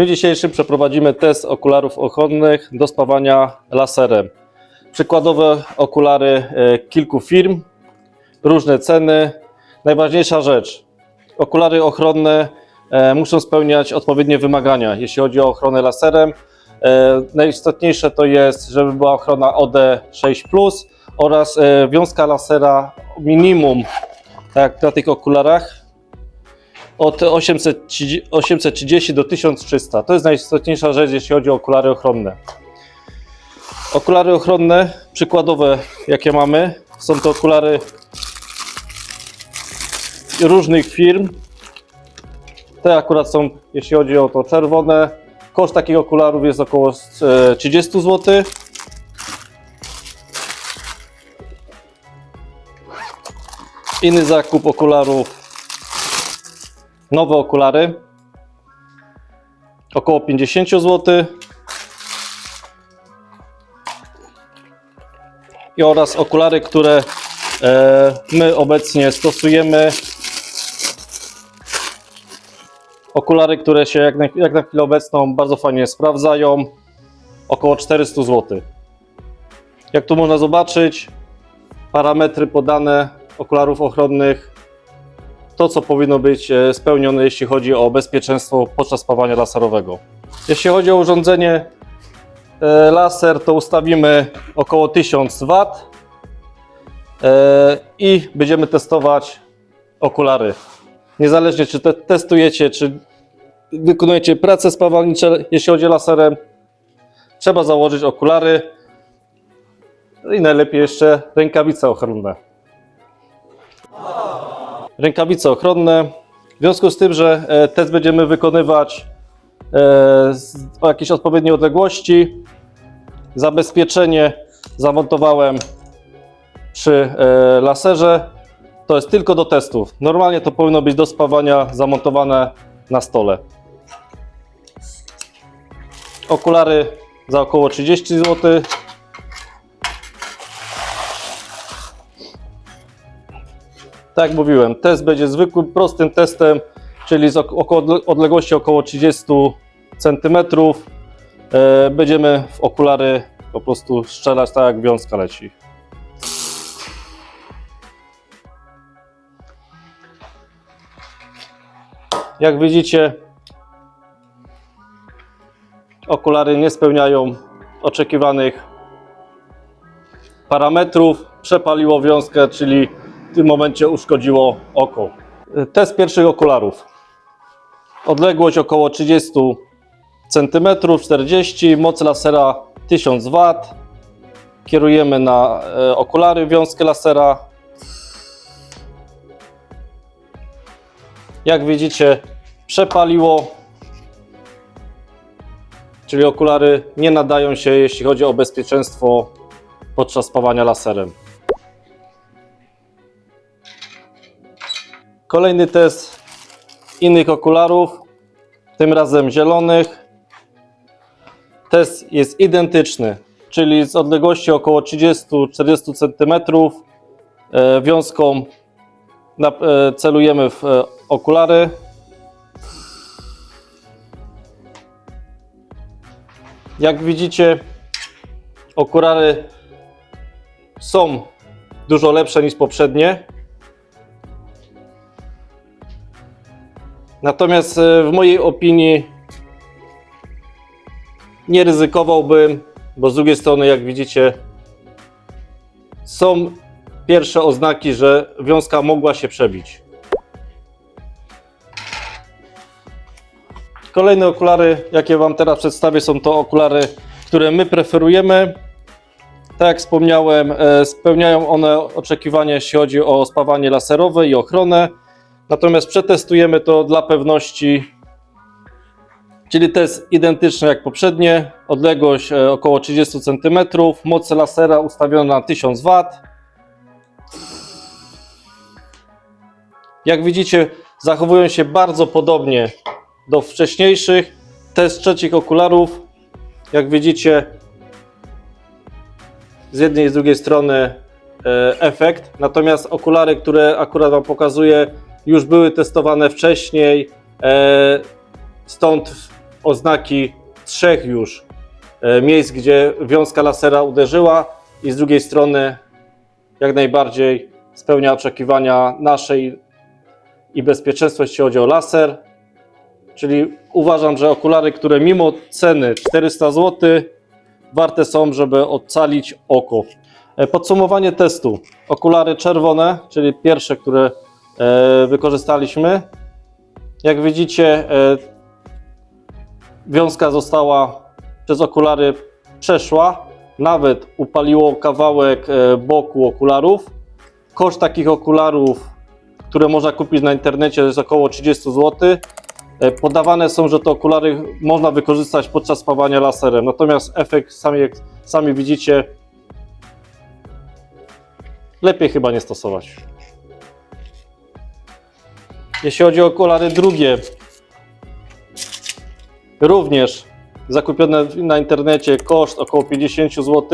dniu dzisiejszym przeprowadzimy test okularów ochronnych do spawania laserem. Przykładowe okulary e, kilku firm, różne ceny. Najważniejsza rzecz, okulary ochronne e, muszą spełniać odpowiednie wymagania, jeśli chodzi o ochronę laserem. E, Najistotniejsze to jest, żeby była ochrona OD6+, oraz wiązka lasera minimum, tak jak na tych okularach, od 830, 830 do 1300. To jest najistotniejsza rzecz, jeśli chodzi o okulary ochronne. Okulary ochronne, przykładowe, jakie mamy, są to okulary różnych firm. Te akurat są, jeśli chodzi o to czerwone. Koszt takich okularów jest około e, 30 zł. Inny zakup okularów. Nowe okulary. Około 50 zł. I oraz okulary, które e, my obecnie stosujemy. Okulary, które się jak na, jak na chwilę obecną bardzo fajnie sprawdzają. Około 400 zł. Jak tu można zobaczyć, parametry podane okularów ochronnych, to co powinno być e, spełnione, jeśli chodzi o bezpieczeństwo podczas spawania laserowego. Jeśli chodzi o urządzenie e, laser, to ustawimy około 1000 W e, i będziemy testować okulary. Niezależnie czy te, testujecie, czy wykonujecie prace spawalnicze, jeśli chodzi o laserem, trzeba założyć okulary i najlepiej jeszcze rękawice ochronne rękawice ochronne. W związku z tym, że e, test będziemy wykonywać e, o jakiejś odpowiedniej odległości, zabezpieczenie zamontowałem przy e, laserze. To jest tylko do testów. Normalnie to powinno być do spawania zamontowane na stole. Okulary za około 30 zł. Tak jak mówiłem, test będzie zwykłym, prostym testem, czyli z ok- około odległości około 30 cm. E, Będziemy w okulary po prostu strzelać tak jak wiązka leci. Jak widzicie, okulary nie spełniają oczekiwanych parametrów. Przepaliło wiązkę, czyli w tym momencie uszkodziło oko. Test pierwszych okularów. Odległość około 30 cm, 40, moc lasera 1000 W. Kierujemy na e, okulary wiązkę lasera. Jak widzicie, przepaliło, czyli okulary nie nadają się, jeśli chodzi o bezpieczeństwo podczas spawania laserem. Kolejny test innych okularów, tym razem zielonych. Test jest identyczny, czyli z odległości około 30-40 cm e, wiązką e, celujemy w e, okulary. Jak widzicie, okulary są dużo lepsze niż poprzednie. Natomiast e, w mojej opinii nie ryzykowałbym, bo z drugiej strony, jak widzicie, są pierwsze oznaki, że wiązka mogła się przebić. Kolejne okulary, jakie Wam teraz przedstawię, są to okulary, które my preferujemy. Tak jak wspomniałem, e, spełniają one oczekiwania, jeśli chodzi o spawanie laserowe i ochronę. Natomiast przetestujemy to dla pewności, czyli test identyczny jak poprzednie, odległość e, około 30 cm, moc lasera ustawiona na 1000 W. Jak widzicie, zachowują się bardzo podobnie do wcześniejszych. Test trzecich okularów, jak widzicie, z jednej i z drugiej strony e, efekt. Natomiast okulary, które akurat Wam pokazuję, już były testowane wcześniej. e, Stąd oznaki trzech już e, miejsc, gdzie wiązka lasera uderzyła i z drugiej strony jak najbardziej spełnia oczekiwania naszej i bezpieczeństwo, jeśli chodzi o laser. Czyli uważam, że okulary, które mimo ceny 400 zł, warte są, żeby ocalić oko. E, Podsumowanie testu. Okulary czerwone, czyli pierwsze, które wykorzystaliśmy. Jak widzicie, e, wiązka została przez okulary przeszła. Nawet upaliło kawałek e, boku okularów. Koszt takich okularów, które można kupić na internecie, jest około 30 zł. E, Podawane są, że te okulary można wykorzystać podczas spawania laserem. Natomiast efekt, sami, jak sami widzicie, lepiej chyba nie stosować. Jeśli chodzi o okulary drugie, również zakupione na internecie, koszt około 50 zł.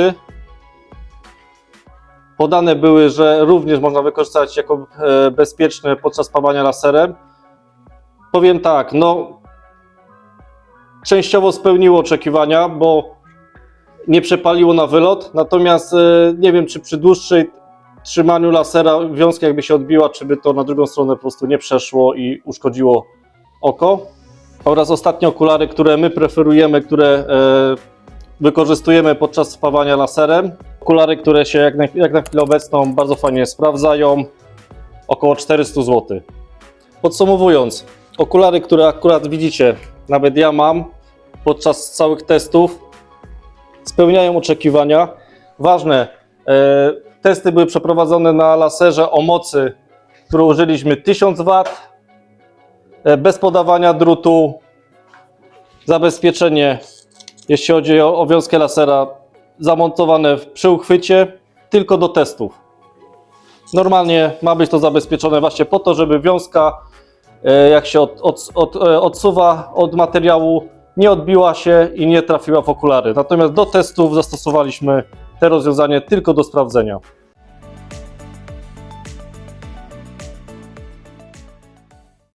Podane były, że również można wykorzystać jako e, bezpieczne podczas spawania laserem. Powiem tak, no częściowo spełniło oczekiwania, bo nie przepaliło na wylot, natomiast e, nie wiem, czy przy dłuższej trzymaniu lasera wiązka jakby się odbiła, czy by to na drugą stronę po prostu nie przeszło i uszkodziło oko. Oraz ostatnie okulary, które my preferujemy, które e, wykorzystujemy podczas spawania laserem. Okulary, które się jak na, jak na chwilę obecną bardzo fajnie sprawdzają, około 400 zł. Podsumowując, okulary, które akurat widzicie, nawet ja mam podczas całych testów, spełniają oczekiwania. Ważne, e, testy były przeprowadzone na laserze o mocy, którą użyliśmy 1000 W, e, bez podawania drutu, zabezpieczenie, jeśli chodzi o, o wiązkę lasera, zamontowane przy uchwycie, tylko do testów. Normalnie ma być to zabezpieczone właśnie po to, żeby wiązka, e, jak się od, od, od, e, odsuwa od materiału, nie odbiła się i nie trafiła w okulary. Natomiast do testów zastosowaliśmy te rozwiązanie tylko do sprawdzenia.